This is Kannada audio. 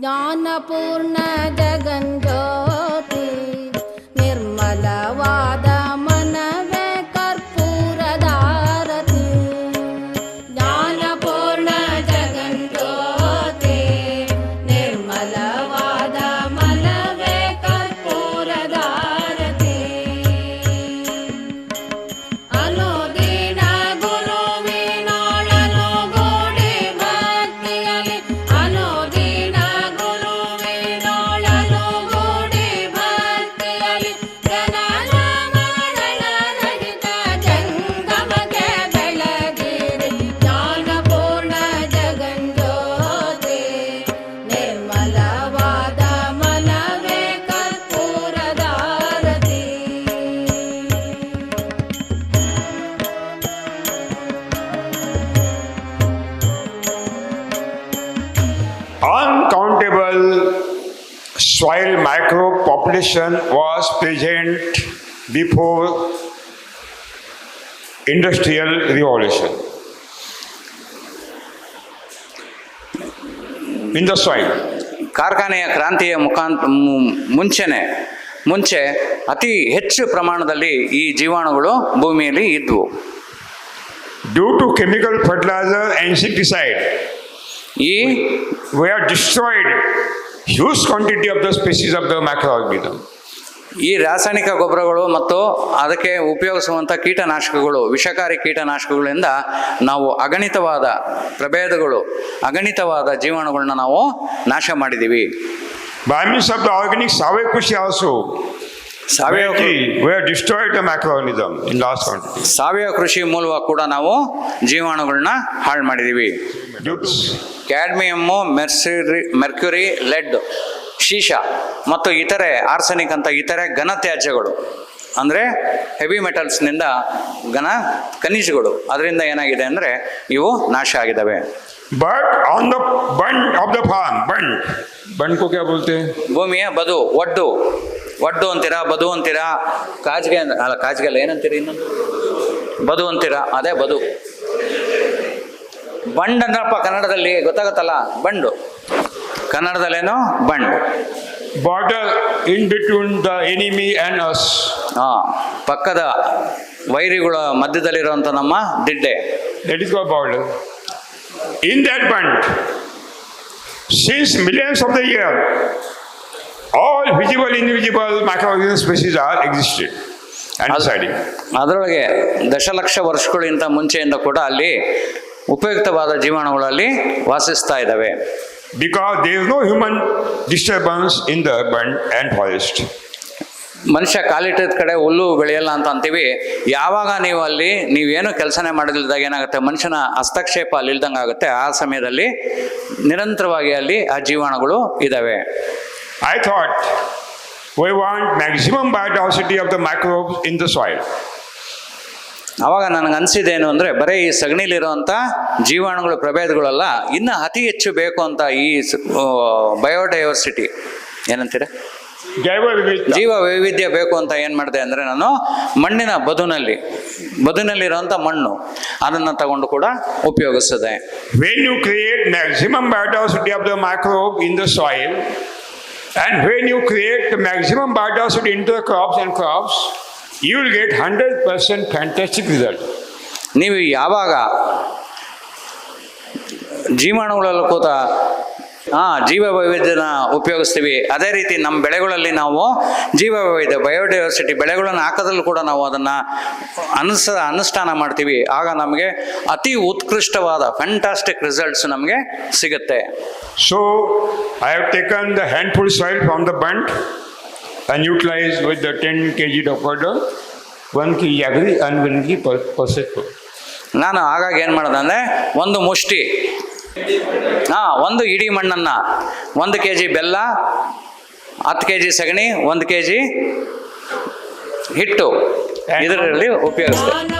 ज्ञानपूर्ण जगञ्जोति निर्मलवाद मनवे कर्पूरदारति ज्ञानपूर्ण जगञ्जोति निर्मलवाद मनवे कर्पूरदारति अनु soil microbe population was present before industrial revolution. In the soil. ಕಾರ್ಖಾನೆಯ ಕ್ರಾಂತಿಯ ಮುಖಾಂತ ಮುಂಚೆನೆ ಮುಂಚೆ ಅತಿ ಹೆಚ್ಚು ಪ್ರಮಾಣದಲ್ಲಿ ಈ ಜೀವಾಣುಗಳು ಭೂಮಿಯಲ್ಲಿ ಇದ್ವು. Due to chemical fertiliser and pesticide ಈ we are destroyed huge quantity of the species of the macroorganism ಈ ರಾಸಾಯನಿಕ ಗೊಬ್ಬರಗಳು ಮತ್ತು ಅದಕ್ಕೆ ಉಪಯೋಗಿಸುವಂಥ ಕೀಟನಾಶಕಗಳು ವಿಷಕಾರಿ ಕೀಟನಾಶಕಗಳಿಂದ ನಾವು ಅಗಣಿತವಾದ ಪ್ರಭೇದಗಳು ಅಗಣಿತವಾದ ಜೀವನಗಳನ್ನ ನಾವು ನಾಶ ಮಾಡಿದ್ದೀವಿ. By means of the organic ಸಾವಯವ ಕೃಷಿ ಆಸು ಸಾವಯವ ಕೃಷಿ ಮೂಲವಾಗಿ ಕೂಡ ನಾವು ಜೀವಾಣುಗಳನ್ನ ಹಾಳು ಮಾಡಿದ್ದೀವಿ. ಕ್ಯಾಡ್ಮಿಯಮ್ಮು ಮೆರ್ಸಿರಿ ಮೆರ್ಕ್ಯುರಿ ಲೆಡ್ ಶೀಶ ಮತ್ತು ಇತರೆ ಆರ್ಸನಿಕ್ ಅಂತ ಇತರೆ ಘನ ತ್ಯಾಜ್ಯಗಳು ಅಂದರೆ ಹೆವಿ ಮೆಟಲ್ಸ್ನಿಂದ ಘನ ಖನಿಜಗಳು. ಅದರಿಂದ ಏನಾಗಿದೆ ಅಂದರೆ ಇವು ನಾಶ ಆಗಿದ್ದಾವೆ. But on the bund of the farm bund bund Kukke ಕ್ಯಾ ಭೂಮಿಯ ಬದು ಒಡ್ಡು. ಒಡ್ಡು ಅಂತೀರಾ ಬದು ಅಂತೀರಾ? ಕಾಜ್ಗೆ ಅಲ್ಲ ಕಾಜ್ಗೆ ಅಲ್ಲ ಏನಂತೀರಿ ಇನ್ನೊಂದು? ಬದು ಅಂತೀರಾ? ಅದೇ ಬದು. ಬಂಡ್ ಅಂದ್ರಪ್ಪ ಕನ್ನಡದಲ್ಲಿ ಗೊತ್ತಾಗತ್ತಲ್ಲ? Bund. ಕನ್ನಡದಲ್ಲೇನು? Bund. Border in between the enemy and us ಹಾ ಪಕ್ಕದ ವೈರಿಗಳ ಮಧ್ಯದಲ್ಲಿರುವಂಥ ನಮ್ಮ ದಿಡ್ಡೆ. That is border in that bund since millions of the year all visible invisible macro organism species are existed ಅದರೊಳಗೆ ದಶಲಕ್ಷ ವರ್ಷಗಳಿಗಿಂತ ಮುಂಚೆಯಿಂದ ಕೂಡ ಅಲ್ಲಿ ಉಪಯುಕ್ತವಾದ ಜೀವಾಣುಗಳಲ್ಲಿ ವಾಸಿಸ್ತಾ ಇದ್ದಾವೆ. Because there is no human in in the and and forest. ಮನುಷ್ಯ ಕಾಲಿಟ್ಟಿದ ಕಡೆ ಹುಲ್ಲು ಬೆಳೆಯಲ್ಲ ಅಂತ ಅಂತೀವಿ. ಯಾವಾಗ ನೀವು ಅಲ್ಲಿ ನೀವೇನು ಕೆಲಸನೇ ಮಾಡದಿಲ್ದಾಗ ಏನಾಗುತ್ತೆ? ಮನುಷ್ಯನ ಹಸ್ತಕ್ಷೇಪ ಅಲ್ಲಿ ಇಲ್ದಂಗೆ ಆಗುತ್ತೆ. ಆ ಸಮಯದಲ್ಲಿ ನಿರಂತರವಾಗಿ ಅಲ್ಲಿ ಆ ಜೀವಾಣುಗಳು ಇದ್ದಾವೆ. I thought why want maximum biodiversity of the microbes in the soil. ಅವಾಗ ನನಗೆ ಅನಿಸಿದೇನು ಅಂದರೆ ಬರೀ ಈ ಸಗಣಿಲಿರುವಂಥ ಜೀವಾಣುಗಳ ಪ್ರಭೇದಗಳೆಲ್ಲ ಇನ್ನು ಅತಿ ಹೆಚ್ಚು ಬೇಕು ಅಂತ ಈ ಬಯೋಡೈವರ್ಸಿಟಿ. ಏನಂತೀರ? ಜೀವ ವೈವಿಧ್ಯ ಬೇಕು ಅಂತ ಏನ್ ಮಾಡಿದೆ ಅಂದ್ರೆ ನಾನು ಮಣ್ಣಿನ ಬದುನಲ್ಲಿ ಬದುನಲ್ಲಿ ಇರುವಂತ ಮಣ್ಣು ಅದನ್ನ ತಗೊಂಡು ಕೂಡ ಉಪಯೋಗಿಸ್ತದೆ when you create maximum biodiversity of the micro in the soil and when you create maximum biodiversity in the crops and crops crops, you will get 100% fantastic result. ನೀವು ಯಾವಾಗ ಜೀವಾಣುಗಳಲ್ಲಿ ಕೂತ ಹಾಂ ಜೀವ ವೈವಿಧ್ಯನ ಉಪಯೋಗಿಸ್ತೀವಿ ಅದೇ ರೀತಿ ನಮ್ಮ ಬೆಳೆಗಳಲ್ಲಿ ನಾವು ಜೀವ ವೈವಿಧ್ಯ ಬಯೋಡೈವರ್ಸಿಟಿ ಬೆಳೆಗಳನ್ನು ಹಾಕೋದ್ರಲ್ಲೂ ಕೂಡ ನಾವು ಅದನ್ನು ಅನುಸ ಅನುಷ್ಠಾನ ಮಾಡ್ತೀವಿ. ಆಗ ನಮಗೆ ಅತಿ ಉತ್ಕೃಷ್ಟವಾದ ಫ್ಯಾಂಟಾಸ್ಟಿಕ್ ರಿಸಲ್ಟ್ಸ್ ನಮಗೆ ಸಿಗುತ್ತೆ. So I have taken the handful soil from the bund. And utilized with the 10 kg 1 kg agri and 1 kg percent. ನಾನು ಆಗಾಗ ಏನು ಮಾಡೋದು ಅಂದರೆ ಒಂದು ಮುಷ್ಟಿ. ಹಾಂ ಒಂದು ಇಡೀ ಮಣ್ಣನ್ನು. ಒಂದು ಕೆ ಜಿ ಬೆಲ್ಲ ಹತ್ತು ಕೆ ಜಿ ಸಗಣಿ ಒಂದು ಕೆ ಜಿ ಹಿಟ್ಟು ಇದರಲ್ಲಿ ಉಪಯೋಗಿಸ್ತೇವೆ